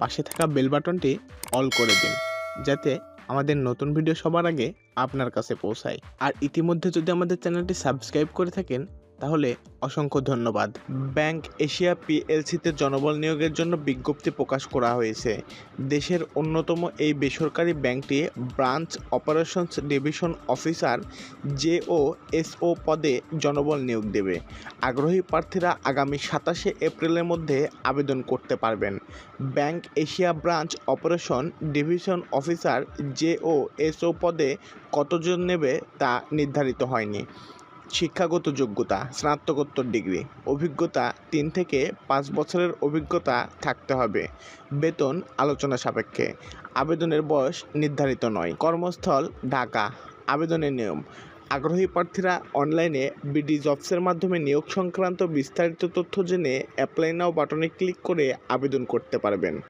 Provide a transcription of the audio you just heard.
পাশে থাকা বেল বাটনটি অল করে দিন, যাতে আমাদের নতুন ভিডিও সবার আগে আপনার কাছে পৌঁছায়। আর ইতিমধ্যে যদি আমাদের চ্যানেলটি সাবস্ক্রাইব করে থাকেন তাহলে অসংখ্য ধন্যবাদ। ব্যাংক এশিয়া পিএলসিতে জনবল নিয়োগের জন্য বিজ্ঞপ্তি প্রকাশ করা হয়েছে। দেশের অন্যতম এই বেসরকারি ব্যাংকটি branch operations division officer J JO SO পদে জনবল নিয়োগ দেবে। আগ্রহী প্রার্থীরা আগামী সাতাশে এপ্রিলের মধ্যে আবেদন করতে পারবেন। Bank Asia branch operation division officer J JO SO পদে কতজন নেবে তা নির্ধারিত হয়নি। শিক্ষাগত যোগ্যতা, স্নাতকোত্তর ডিগ্রি, অভিজ্ঞতা তিন থেকে পাঁচ বছরের অভিজ্ঞতা থাকতে হবে। বেতন আলোচনা সাপেক্ষে। আবেদনের বয়স নির্ধারিত নয়। কর্মস্থল, ঢাকা। আবেদনের নিয়ম। আগ্রহী প্রার্থীরা অনলাইনে বিডি জবসের মাধ্যমে নিয়োগ সংক্রান্ত বিস্তারিত তথ্য জেনে অ্যাপ্লাই নাও বাটনে ক্লিক করে আবেদন করতে পারবেন।